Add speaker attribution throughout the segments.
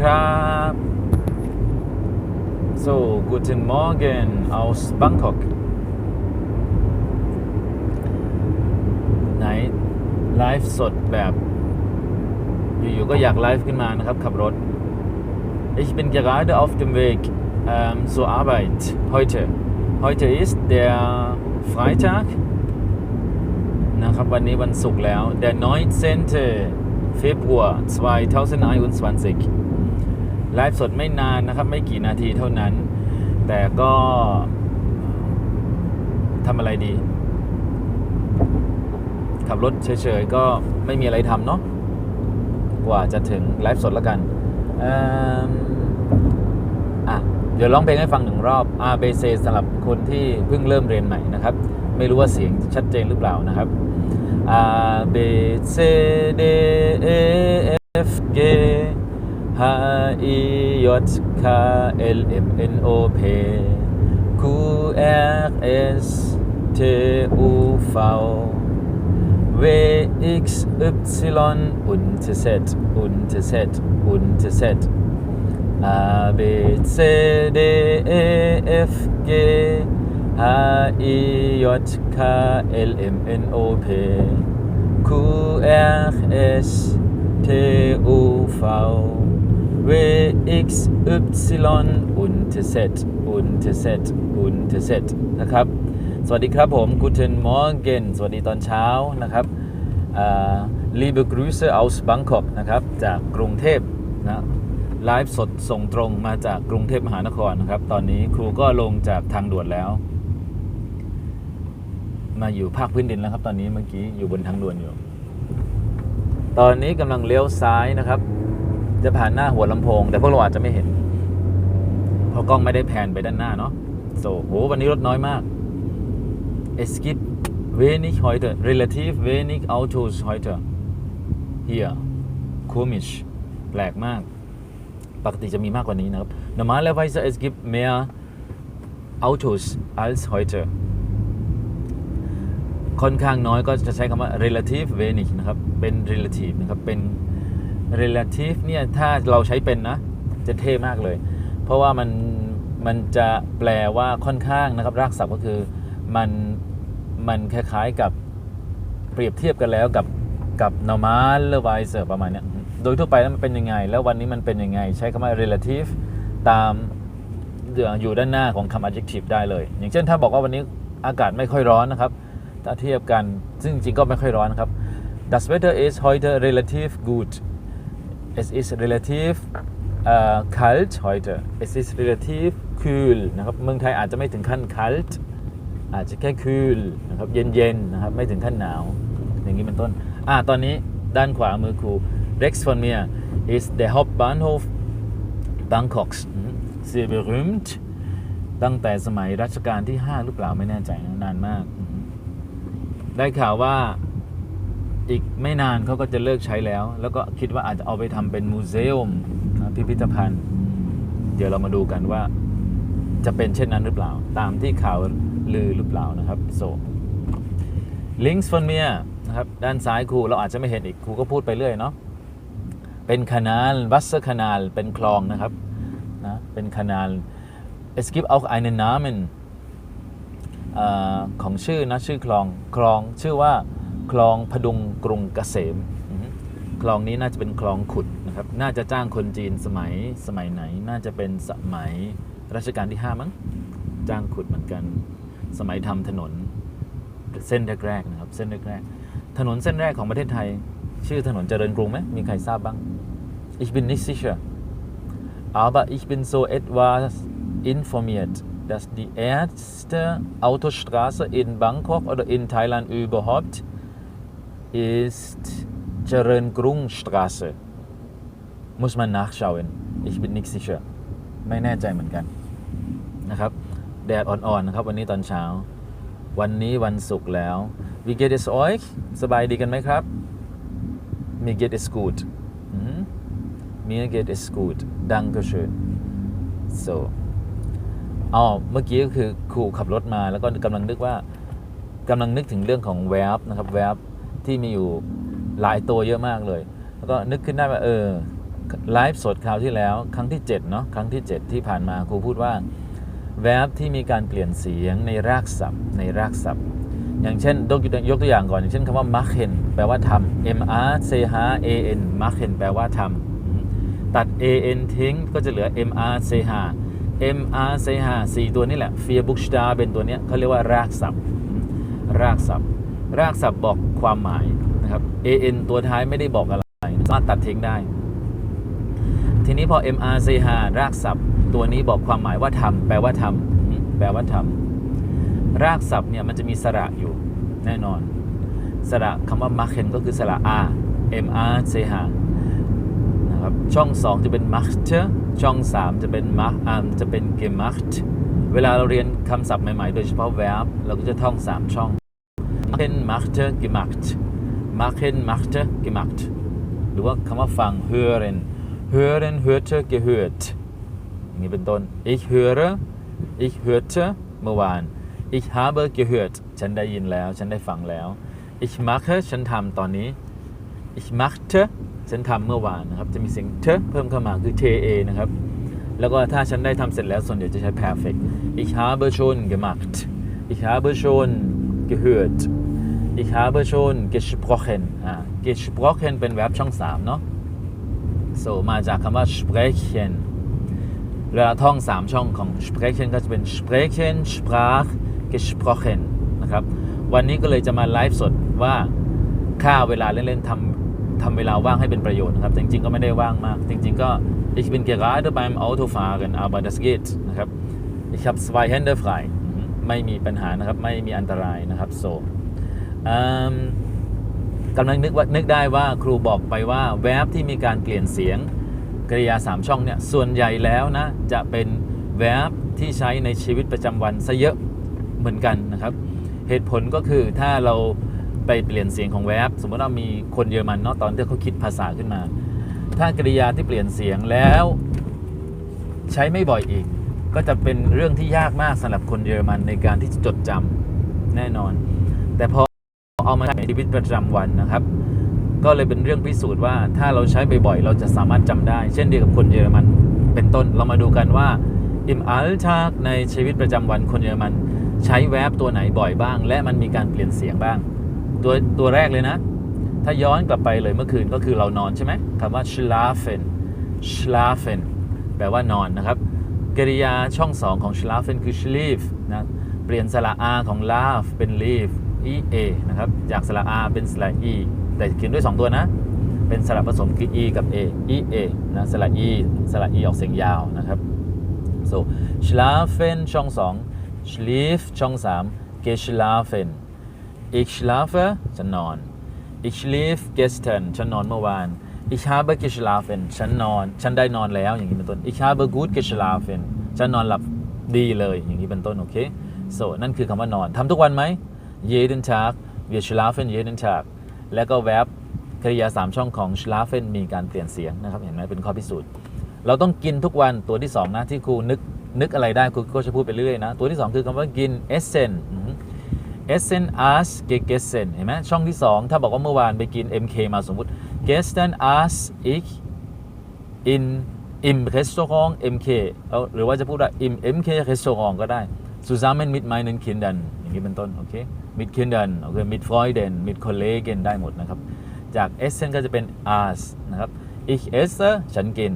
Speaker 1: ดีครับ so guten Morgen aus Bangkok ไหนไลฟ์สดแบบ อยู่ๆก็อยากไลฟ์ขึ้นมานะครับ ขับรถ Ich bin gerade auf dem Weg ähm, zur Arbeit heute. Heute ist der Freitag นะครับ วันนี้วันศุกร์แล้ว der 19. Februar 2021 ไลฟ์สดไม่นานนะครับ ไม่กี่นาทีเท่านั้น แต่ก็ทำอะไรดี ขับรถเฉยๆ ก็ไม่มีอะไรทำเนาะกว่าจะถึงไลฟ์สดแล้วกันเอิ่มอะเดี๋ยวร้องเพลงให้ฟังหนึ่งรอบ A B C สำหรับคนที่เพิ่งเริ่มเรียนใหม่นะครับ ไม่รู้ว่าเสียงชัดเจนหรือเปล่านะครับ A B C D E F G H I J K L M N O P Q R S T U V W X Y und Z und Z und Z A B C D E F G H I J K L M N O P Q R S T U V W X Y und Z und Z und Z นะครับ สวัสดีครับผม Guten Morgen สวัสดีตอนเช้านะครับอ่า Liebe Grüße aus Bangkok นะครับ จากกรุงเทพนะไลฟ์สดส่งตรงมาจากกรุงเทพมหานครนะครับ ตอนนี้ครูก็ลงจากทางด่วนแล้ว มาอยู่ภาคพื้นดินแล้วครับ ตอนนี้เมื่อกี้อยู่บนทางด่วนอยู่ ตอนนี้กำลังเลี้ยวซ้ายนะครับ จะผ่านหน้าหัวลำโพง แต่พวกเราอาจจะไม่เห็น เพราะกล้องไม่ได้แพนไปด้านหน้าเนาะโซโหวันนี้รถน้อยมาก Es gibt wenig heute, relativ wenig Autos heute. Hier. Komisch. แปลกมาก ปกติจะมีมากกว่านี้นะครับ Normalerweise es gibt mehr Autos als heute. ค่อนข้างน้อยก็จะใช้คำว่า relative wenig นะครับ เป็น relative นะครับ เป็น relative เนี่ยถ้าเราใช้เป็นนะ จะเท่มากเลย เพราะว่ามันมันจะแปลว่าค่อนข้างนะครับ รากศัพท์ก็คือมันมันคล้ายๆกับเปรียบเทียบกันแล้วกับกับ normal หรือ vice ประมาณเนี้ยโดยทั่วไปแล้วมันเป็นยังไง แล้ววันนี้มันเป็นยังไง ใช้คำว่า relative ตามอยู่ด้านหน้าของคำ adjective ได้เลย อย่างเช่นถ้าบอกว่าวันนี้อากาศไม่ค่อยร้อนนะครับ ถ้าเทียบกันซึ่งจริงก็ไม่ค่อยร้อนนะครับ Das Wetter is heute relative gut es ist relativ äh, kalt heute es ist relativ kühl นะครับเมืองไทยอาจจะไม่ถึงขั้น kalt อาจจะแค่ kühl นะครับเย็นๆนะครับไม่ถึงขั้นหนาว อย่างนี้เป็นต้นอ่าตอนนี้ด้านขวามือครู Rex von mir ist der Hauptbahnhof Bangkoks sehr berühmt ตั้งแต่สมัยรัชกาลที่ 5 หรือเปล่าไม่แน่ใจนะนานมาก ได้ข่าวว่า อีกไม่นานเขาก็จะเลิกใช้แล้ว แล้วก็คิดว่าอาจจะเอาไปทำเป็นมูเซลมพิพิธภัณฑ์ เดี๋ยวเรามาดูกันว่าจะเป็นเช่นนั้นหรือเปล่า ตามที่ข่าวลือหรือเปล่านะครับโซ links von mir นะครับด้านซ้ายครูเราอาจจะไม่เห็นอีกครูก็พูดไปเรื่อยเนาะเป็นคานาลวัสคานาลเป็นคลองนะครับนะเป็นคานาล es gibt auch einen Namen เอ่อของชื่อนะชื่อคลองคลองชื่อว่า คลองพดุงกรุงเกษมคลองนี้น่าจะเป็นคลองขุดนะครับ น่าจะจ้างคนจีนสมัยสมัยไหน น่าจะเป็นสมัยรัชกาลที่ 5 มั้ง จ้างขุดเหมือนกัน สมัยทำถนนเส้นแรกๆนะครับ เส้นแรกๆ ถนนเส้นแรกของประเทศไทย ชื่อถนนเจริญกรุงไหมมีใครทราบบ้าง Ich bin nicht sicher aber ich bin so etwas informiert dass die erste Autostraße in Bangkok oder in Thailand überhaupt ist Jeren Grung Straße muss man nachschauen ich bin nicht sicher ไม่แน่ใจเหมือนกันนะครับแดดอ่อนๆนะครับวันนี้ตอนเช้า วันนี้วันศุกร์แล้ว Wie geht es euch สบายดีกันไหมครับ Mir geht es gut Mir geht es gut Dankeschön so อ๋อเมื่อกี้ก็คือครูขับรถมาแล้วก็กำลังนึกว่ากำลังนึกถึงเรื่องของ verb นะครับ verb ที่มีอยู่หลายตัวเยอะมากเลย แล้วก็นึกขึ้นได้ว่าเออไลฟ์สดคราวที่แล้วครั้งที่7เนาะครั้งที่ 7 ที่ผ่านมาครูพูดว่า verb ที่มีการเปลี่ยนเสียงในรากศัพท์ ในรากศัพท์ อย่างเช่นยกยกตัวอย่างก่อน อย่างเช่นคำว่า machen แปลว่าทำ m r c h a n machen แปลว่าทำตัด a n ทิ้งก็จะเหลือ m r c h m r c h สี่ตัวนี่แหละ vier Buchstaben เป็นตัวนี้เขาเรียกว่ารากศัพท์ รากศัพท์ รากศัพท์บอกความหมายนะครับ a n ตัวท้ายไม่ได้บอกอะไร สามารถตัดทิ้งได้ ทีนี้พอ m r c h รากศัพท์ ตัวนี้บอกความหมายว่าทำแปลว่าทำแปลว่าทำรากศัพท์เนี่ยมันจะมีสระอยู่แน่นอน สระคำว่า machen ก็คือสระ a m r c h นะครับช่อง 2 จะเป็น macht ช่อง 3 จะเป็น mach อ่าจะเป็น gemacht เวลาเราเรียนคำศัพท์ใหม่ ๆ โดยเฉพาะ verb เราก็จะท่อง 3 ช่อง machen machte gemacht machen machte gemacht หรือว่าคำว่าฟัง hören hören hörte gehört อย่างนี้เป็นต้น ich höre ich hörte เมื่อวาน ich habe gehört ฉันได้ยินแล้ว ฉันได้ฟังแล้ว ich mache ฉันทำตอนนี้ ich machte ฉันทำเมื่อวานนะครับ จะมีเสียงเทเพิ่มเข้ามาคือ ta นะครับ แล้วก็ถ้าฉันได้ทำเสร็จแล้วส่วนใหญ่จะใช้ perfect ich habe schon gemacht ich habe schon gehört ich habe schon gesprochen อ่า gesprochen เป็น verb ช่อง3เนาะ so มาจากคำว่า sprechen เวลาท่อง3ช่องของ sprechen ก็จะเป็น sprechen sprach gesprochen นะครับ วันนี้ก็เลยจะมาไลฟ์สดว่าค่าเวลาเล่นๆทำทำเวลาว่างให้เป็นประโยชน์นะครับ จริง ๆ ก็ไม่ได้ว่างมาก จริง ๆ ก็ ich bin gerade beim Autofahren aber das geht นะครับ ich habe zwei Hände frei ไม่มีปัญหานะครับ ไม่มีอันตรายนะครับ so อืมกำลังนึกว่านึกได้ว่าครูบอกไปว่าแวบที่มีการเปลี่ยนเสียงกริยา 3 ช่องเนี่ยส่วนใหญ่แล้วนะจะเป็นแวบที่ใช้ในชีวิตประจำวันซะเยอะเหมือนกันนะครับ เหตุผลก็คือถ้าเราไปเปลี่ยนเสียงของแวบสมมติว่ามีคนเยอรมันเนาะตอนที่เขาคิดภาษาขึ้นมา ถ้ากริยาที่เปลี่ยนเสียงแล้ว ใช้ไม่บ่อยอีก ก็จะเป็นเรื่องที่ยากมากสำหรับคนเยอรมันในการที่จะจดจำแน่นอน แต่พอเอามาใช้ในชีวิตประจำวันนะครับ ก็เลยเป็นเรื่องพิสูจน์ว่าถ้าเราใช้บ่อยๆเราจะสามารถจำได้ เช่นเดียวกับคนเยอรมันเป็นต้นเรามาดูกันว่า im Alltag ในชีวิตประจำวันคนเยอรมันใช้แวบตัวไหนบ่อยบ้าง และมันมีการเปลี่ยนเสียงบ้าง ตัวตัวแรกเลยนะ ถ้าย้อนกลับไปเลยเมื่อคืนก็คือเรานอนใช่ไหมคำว่า schlafen schlafen แปลว่านอนนะครับ กริยาช่อง2ของ schlafen คือ schlief นะเปลี่ยนสระ r ของ laugh เป็น leave e a นะครับ จากสระ r เป็นสระ e แต่เขียนด้วย 2 ตัวนะ เป็นสระผสมคือ e กับ a e a นะสระ e สระ e ออกเสียงยาวนะครับ so schlafen ช่อง2 schlief ช่อง3 geschlafen ich schlafe ฉันนอน ich schlief gestern ฉันนอนเมื่อวาน ich habe geschlafen ฉันนอนฉันได้นอนแล้วอย่างนี้เป็นต้น ich habe gut geschlafen ฉันนอนหลับดีเลยอย่างนี้เป็นต้นโอเค so นั่นคือคำว่านอนทำทุกวันไหม jeden Tag wir schlafen jeden Tag แล้วก็ verb กริยา 3 ช่องของ schlafen มีการเปลี่ยนเสียงนะครับเห็นไหมเป็นข้อพิสูจน์ เราต้องกินทุกวันตัวที่ 2 นะที่ครูนึกนึกอะไรได้ครูก็จะพูดไปเรื่อยนะ ตัวที่ 2 คือคำว่ากิน essen อือฮึ essen as gegessen เห็นไหมช่องที่ 2 ถ้าบอกว่าเมื่อวานไปกิน MK มาสมมุติ gestern as ich in im Restaurant MK หรือว่าจะพูดว่า im MK Restaurant ก็ได้ zusammen mit meinen Kindern อย่างนี้เป็นต้น โอเค mit Kindern โอเค mit Freunden mit Kollegen ได้หมดนะครับ จาก essen ก็จะเป็น as นะครับ ich esse ฉันกิน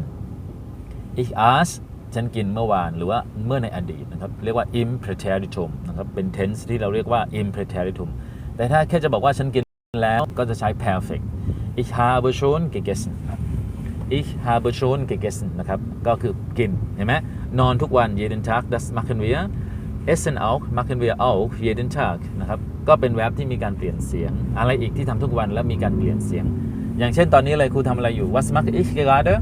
Speaker 1: ich aß ฉันกินเมื่อวานหรือว่าเมื่อในอดีตนะครับเรียกว่า im Präteritum นะครับเป็น tense ที่เราเรียกว่า im Präteritum แต่ถ้าแค่จะบอกว่าฉันกินแล้วก็จะใช้ perfect ich habe schon gegessen ich habe schon gegessen นะครับก็คือกินเห็นไหมนอนทุกวัน jeden Tag das machen wir essen auch machen wir auch jeden Tag นะครับก็เป็น verb ที่มีการเปลี่ยนเสียง อะไรอีกที่ทำทุกวันแล้วมีการเปลี่ยนเสียง อย่างเช่นตอนนี้เลยครูทำอะไรอยู่ was mache ich gerade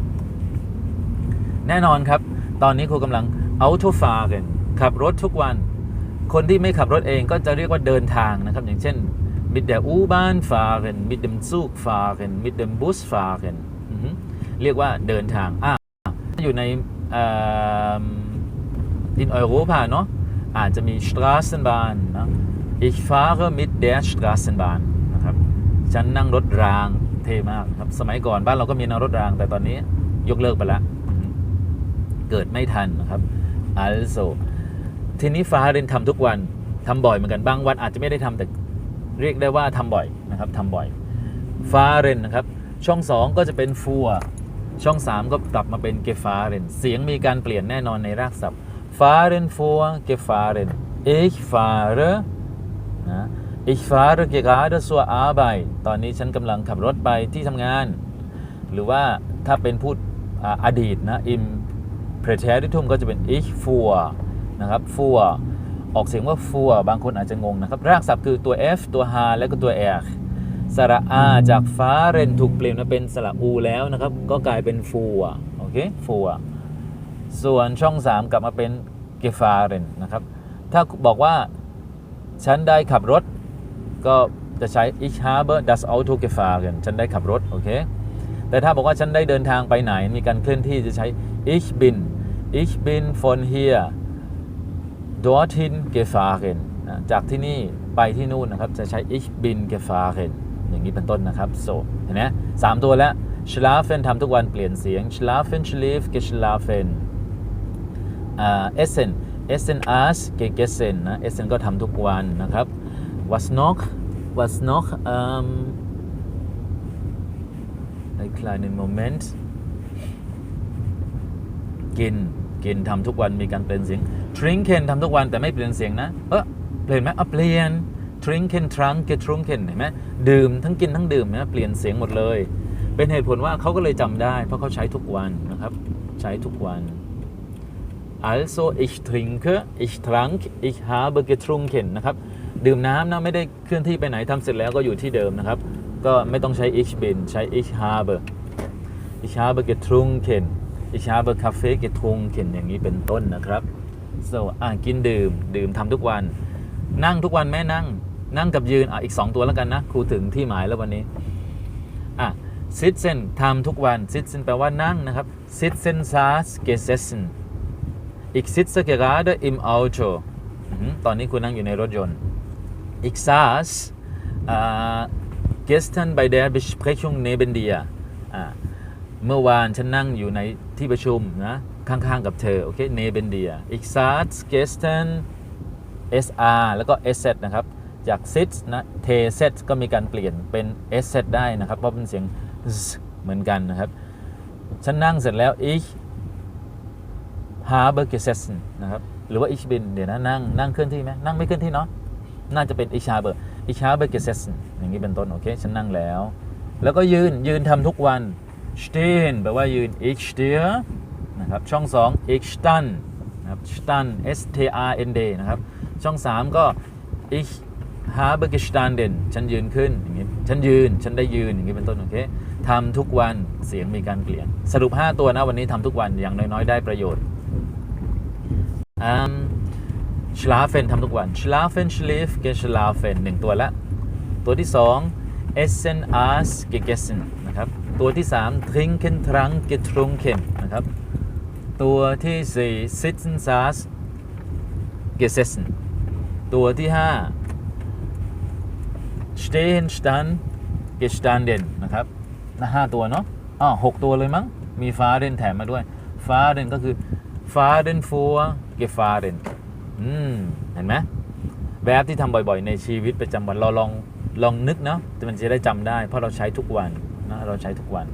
Speaker 1: แน่นอนครับ ตอนนี้ครูกำลัง auto fahren ขับรถทุกวัน คนที่ไม่ขับรถเองก็จะเรียกว่าเดินทางนะครับ อย่างเช่น mit der U-Bahn fahren mit dem Zug fahren mit dem Bus fahren เรียกว่าเดินทางอะอยู่ในอ่อ in Europa เนาะอาจจะมี Straßenbahn นะ ich fahre mit der Straßenbahn นะครับฉันนั่งรถรางเท่มากครับสมัยก่อนบ้านเราก็มีนั่งรถรางแต่ตอนนี้ยกเลิกไปละอืม เกิดไม่ทันนะครับ also ทีนี้ฟ้าเรนทำทุกวันทำบ่อยเหมือนกันบางวันอาจจะไม่ได้ทำแต่เรียกได้ว่าทำบ่อยนะครับทำบ่อยฟ้าเรนนะครับ ช่อง 2 ก็จะเป็นฟัวช่อง 3 ก็กลับมาเป็นเกฟาเรนเสียงมีการเปลี่ยนแน่นอนในรากศัพท์ฟ้าเรนฟัวเกฟาเรน ich fahre นะ ich fahre gerade zur Arbeit ตอนนี้ฉันกำลังขับรถไปที่ทำงาน หรือว่าถ้าเป็นพูดออดีตนะ im Präteritum ก็จะเป็น ich fuhr นะครับ fuhr ออกเสียงว่า fuhr บางคนอาจจะงงนะครับ รากศัพท์คือตัว f ตัว h และก็ตัว r สระ r จากฟ้าเรนถูกเปลี่ยนมาเป็นสระ u แล้วนะครับ ก็กลายเป็น fuhr โอเค fuhr ส่วนช่อง 3 กลับมาเป็น gefahren นะครับ ถ้าบอกว่า ฉันได้ขับรถ ก็จะใช้ ich habe das Auto gefahren ฉันได้ขับรถ โอเค แต่ถ้าบอกว่าฉันได้เดินทางไปไหน มีการเคลื่อนที่จะใช้ ich bin ich bin von hier dorthin gefahren จากที่นี่ไปที่นู่นนะครับ จะใช้ ich bin gefahren อย่างนี้เป็นต้นนะครับ so เห็นไหมสามตัวแล้ว schlafen ทำทุกวันเปลี่ยนเสียง schlafen schlief geschlafen อ่า essen essen as gegessen นะ essen ก็ทำทุกวันนะครับ was noch was noch ähm, einen kleinen Moment กิน กินทำทุกวันมีการเปลี่ยนเสียง trinken ทำทุกวันแต่ไม่เปลี่ยนเสียงนะ เออเปลี่ยนไหมอะเปลี่ยน trinken trunk get trunken เห็นไหมดื่มทั้งกินทั้งดื่มนะเปลี่ยนเสียงหมดเลย เป็นเหตุผลว่าเขาก็เลยจำได้ เพราะเขาใช้ทุกวันนะครับ ใช้ทุกวัน also ich trinke ich trank ich habe getrunken นะครับดื่มน้ำนะไม่ได้เคลื่อนที่ไปไหนทำเสร็จแล้วก็อยู่ที่เดิมนะครับ ก็ไม่ต้องใช้ ich bin ใช้ ich habe ich habe getrunken ich habe Kaffee getrunken อย่างนี้เป็นต้นนะครับ so อะกินดื่ม ดื่มทำทุกวัน นั่งทุกวันแม่นั่ง นั่งกับยืนอะอีก 2 ตัวแล้วกันนะ ครูถึงที่หมายแล้ววันนี้อะ sitzen ทำทุกวัน sitzen แปลว่านั่งนะครับ sitzen saß gesessen ich sitze gerade im Auto อือหือตอนนี้คุณนั่งอยู่ในรถยนต์ ich saß äh, gestern bei der Besprechung neben dir อ่า เมื่อวานฉันนั่งอยู่ในที่ประชุมนะ ข้างๆกับเธอ โอเค neben dir ich saß gestern SR แล้วก็ S set นะครับ จาก sit นะ T set ก็มีการเปลี่ยนเป็น S set ได้นะครับ เพราะเป็นเสียงเหมือนกันนะครับ ฉันนั่งเสร็จแล้ว ich habe gesessen นะครับ หรือว่า ich bin เดี๋ยวนะนั่งนั่งเคลื่อนที่ไหมนั่งไม่เคลื่อนที่เนาะ น่าจะเป็น ich habe ich habe gesessen อย่างนี้เป็นต้น โอเค ฉันนั่งแล้ว แล้วก็ยืนยืนทำทุกวัน stehen แปลว่ายืน ich stehe นะครับ ช่อง 2 ich stand นะครับ stand S T R N D นะครับ ช่อง 3 ก็ ich habe gestanden ฉันยืนขึ้นอย่างนี้ ฉันยืน ฉันได้ยืนอย่างนี้เป็นต้น โอเคทำทุกวัน เสียงมีการเปลี่ยน สรุป 5 ตัวนะวันนี้ทำทุกวัน อย่างน้อยๆ ได้ประโยชน์อืม schlafen ทำทุกวัน schlafen schlief geschlafen หนึ่งตัวละ ตัวที่2 essen as gegessen ตัวที่ 3 trinken trank getrunken นะครับ ตัวที่ 4 sitzen saß gesessen ตัวที่ 5 stehen stand gestanden นะครับนะห้าตัวเนาะอ๋อหกตัวเลยมั้ง มีฟ้าเดนแถมมาด้วย ฟ้าเดนก็คือฟ้าเดนฟัวเกฟ้าเดนอืม เห็นไหมแบบที่ทำบ่อยๆ ในชีวิตประจำวันเราลองลองนึกเนาะมันจะได้จำได้ เพราะเราใช้ทุกวัน นะเราใช้ทุกวัน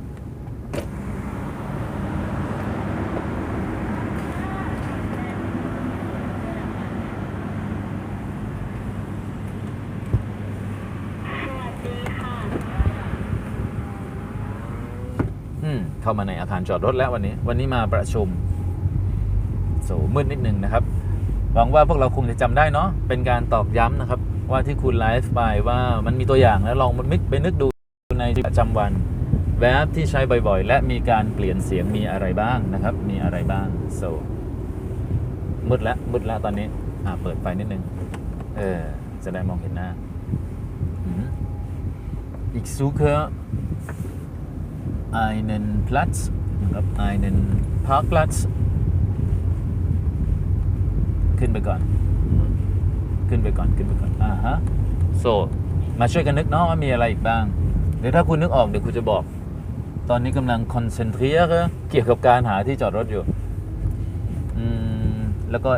Speaker 1: อืม เข้ามาในอาคารจอดรถแล้ววันนี้ วันนี้มาประชุมโสมืดนิดนึงนะครับ หวังว่าพวกเราคงจะจำได้เนาะเป็นการตอกย้ำนะครับ ว่าที่คุณไลฟ์ไปว่ามันมีตัวอย่างแล้วลองมิกไปนึกดู ในประจำวันแวบที่ใช้บ่อยๆ และมีการเปลี่ยนเสียงมีอะไรบ้างนะครับ มีอะไรบ้าง so มืดแล้วมืดแล้วตอนนี้ อ่าเปิดไฟนิดนึง เออ จะได้มองเห็นหน้าอืม Ich suche einen Platz นะครับ einen Parkplatz ขึ้นไปก่อน ขึ้นไปก่อน ขึ้นไปก่อน อ่าฮะ so มาช่วยกันนึกเนาะว่ามีอะไรอีกบ้าง เดี๋ยวถ้าคุณนึกออกเดี๋ยวคุณจะบอก ตอนนี้กำลังคอนเซนเทรตเกี่ยวกับการหาที่จอดรถอยู่อืมแล้วก็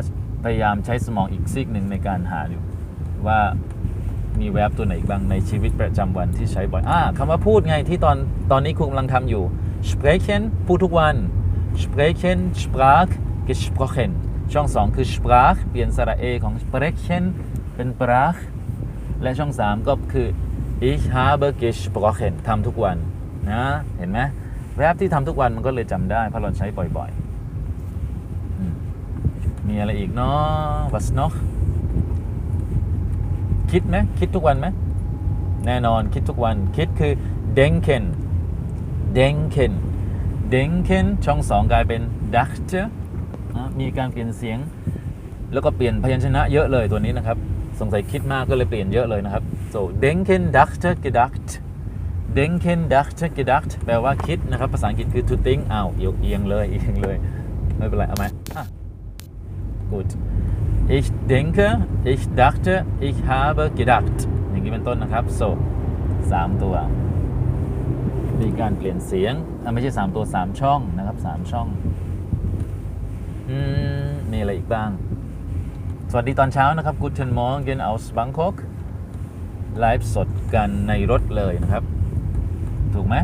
Speaker 1: พยายามใช้สมองอีกซีกหนึ่งในการหาอยู่ ว่ามีแวบตัวไหนอีกบ้างในชีวิตประจำวันที่ใช้บ่อยอ่าคำว่าพูดไงที่ตอนตอนนี้คุณกำลังทำอยู่ sprechen พูดทุกวัน sprechen sprach gesprochen ช่อง 2 คือ sprach เปลี่ยนสระเอของ sprechen เป็น sprach และช่อง 3 ก็คือ ich habe gesprochen ทำทุกวันนะเห็นไหมแวบที่ทำทุกวันมันก็เลยจำได้เพราะเราใช้บ่อยๆ มีอะไรอีกเนาะ was noch คิดไหมคิดทุกวันไหมแน่นอนคิดทุกวันคิดคือ denken denken denken ช่องสองกลายเป็น dachte มีการเปลี่ยนเสียง แล้วก็เปลี่ยนพยัญชนะเยอะเลยตัวนี้นะครับ สงสัยคิดมากก็เลยเปลี่ยนเยอะเลยนะครับ so denken dachte gedacht denken dachte gedacht แปลว่าคิดนะครับ ภาษาอังกฤษคือ to think อ้าวเอียงเอียงเลยเอียงเลย ไม่เป็นไร เอาไหมอะ gut ich denke ich dachte ich habe gedacht อย่างนี้เป็นต้นนะครับ so สามตัว มีการเปลี่ยนเสียงอะไม่ใช่3ตัว3ช่องนะครับ3ช่องอืมมีอะไรอีกบ้าง สวัสดีตอนเช้านะครับ Guten Morgen aus Bangkok ไลฟ์สดกันในรถเลยนะครับ ถูกไหม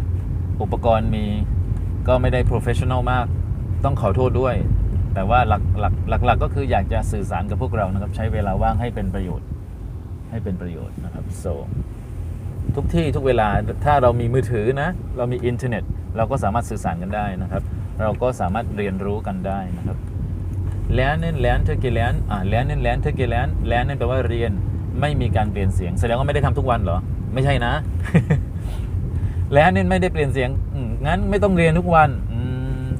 Speaker 1: อุปกรณ์มีก็ไม่ได้ professional มาก ต้องขอโทษด้วย แต่ว่าหลักหลักหลักหลักก็คืออยากจะสื่อสารกับพวกเรานะครับ ใช้เวลาว่างให้เป็นประโยชน์ ให้เป็นประโยชน์นะครับ so ทุกที่ทุกเวลาถ้าเรามีมือถือนะ เรามีอินเทอร์เน็ต เราก็สามารถสื่อสารกันได้นะครับ เราก็สามารถเรียนรู้กันได้นะครับ lernen lernte gelernt อ่า lernen lernte gelernt lernen แปลว่าเรียน ไม่มีการเปลี่ยนเสียง แสดงว่าไม่ได้ทำทุกวันเหรอ ไม่ใช่นะ lernen ไม่ได้เปลี่ยนเสียงงั้นไม่ต้องเรียนทุกวัน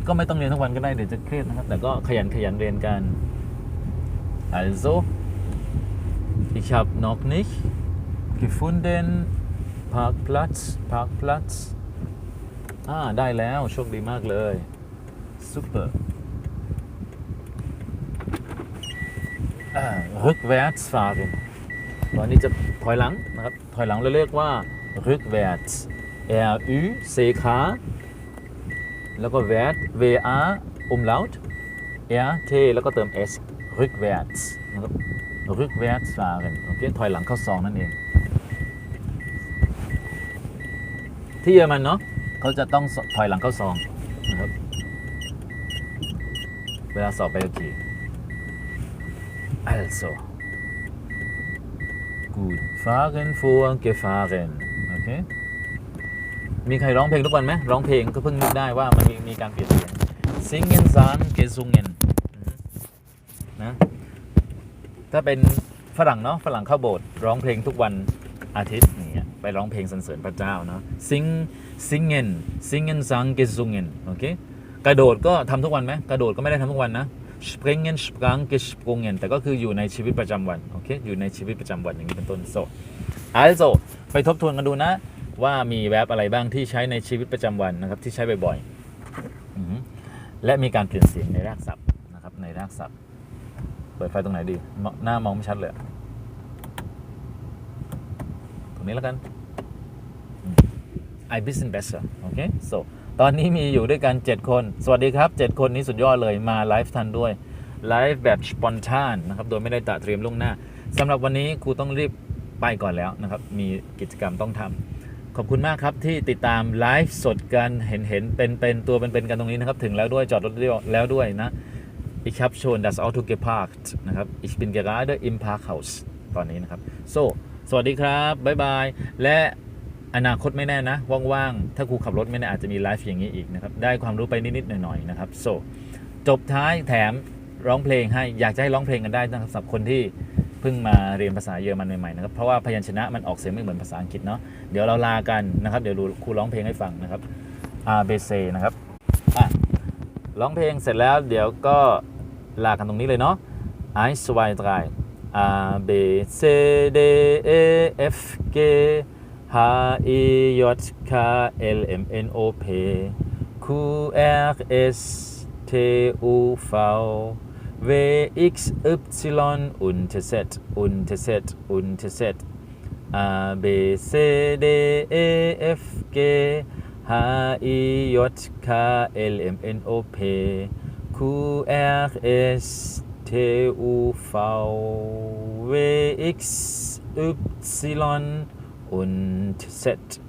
Speaker 1: ก็ไม่ต้องเรียนทุกวันก็ได้เดี๋ยวจะเครียดนะครับ แต่ก็ขยันขยันเรียนกัน also ich habe noch nicht gefunden Parkplatz Parkplatz อ่าได้แล้วโชคดีมากเลย super อ่า rückwärts fahren ตอนนี้จะถอยหลังนะครับ ถอยหลังเราเรียกว่า rückwärts R U C K แล้วก็ wert W A umlaut R T แล้วก็เติม S rückwärts นะครับ rückwärts fahren โอเค ถอยหลังเข้าซองนั่นเอง ที่เยอรมันเนาะเขาจะต้องถอยหลังเข้าซองนะครับ เวลาสอบไปโอเค also gut fahren vor gefahren โอเค มีใครร้องเพลงทุกวันไหมร้องเพลงก็เพิ่งนึกได้ว่ามันมีมีการเปลี่ยนเสียง singen sang gesungen นะ ถ้าเป็นฝรั่งเนาะฝรั่งเข้าโบสถ์ร้องเพลงทุกวันอาทิตย์อย่ไปร้องเพลงสรรเสริญพระเจ้าเนาะ sing singen singen sang gesungen โอเค กระโดดก็ทำทุกวันไหมกระโดดก็ไม่ได้ทำทุกวันนะ springen sprang gesprungen แต่ก็คืออยู่ในชีวิตประจำวันโอเคอยู่ในชีวิตประจำวันอย่างนี้เป็นต้น so also ไปทบทวนกันดูนะ ว่ามีแวบอะไรบ้างที่ใช้ในชีวิตประจำวันนะครับที่ใช้บ่อยๆและมีการเปลี่ยนเสียงในรากศัพท์นะครับในรากศัพท์ เปิดไฟตรงไหนดี หน้ามองไม่ชัดเลย ตรงนี้แล้วกัน I listen better โอเค so ตอนนี้มีอยู่ด้วยกัน 7 คน สวัสดีครับ 7 คนนี้สุดยอดเลยมาไลฟ์ทันด้วยไลฟ์แบบสปอนทานนะครับโดยไม่ได้ตะเตรียมล่วงหน้าสำหรับวันนี้ครูต้องรีบไปก่อนแล้วนะครับ มีกิจกรรมต้องทำขอบคุณมากครับที่ติดตามไลฟ์สดกันเห็นเห็นเป็นเป็นตัวเป็นเป็นกันตรงนี้นะครับ ถึงแล้วด้วยจอดรถแล้วด้วยนะ Ich habe schon das Auto geparkt นะครับ Ich bin gerade im Parkhaus ตอนนี้นะครับ so สวัสดีครับ บ๊ายบาย และ อนาคตไม่แน่นะ ว่างๆ ถ้าครูขับรถไม่แน่อาจจะมีไลฟ์อย่างนี้อีกนะครับ ได้ความรู้ไปนิดๆหน่อยๆนะครับ so จบท้ายแถมร้องเพลงให้อยากจะให้ร้องเพลงกันได้นะครับสำหรับคนที่เพิ่งมาเรียนภาษาเยอรมันใหม่ๆนะครับเพราะว่าพยัญชนะมันออกเสียงไม่เหมือนภาษาอังกฤษเนาะเดี๋ยวเราลากันนะครับเดี๋ยวครูร้องเพลงให้ฟังนะครับ A B C นะครับอะร้องเพลงเสร็จแล้วเดี๋ยวก็ลากันตรงนี้เลยเนาะ1 2 3 A B C D E F G H E J K L M N O P Q R S T U V W X Y und Z und Z und Z A B C D E F G H I J K L M N O P Q R S T U V W X Y Unterset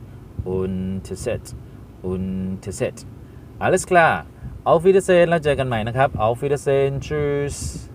Speaker 1: Unterset Unterset Alles klar Auf Wiedersehen แล้วเจอกันใหม่นะครับ Auf Wiedersehen Tschüss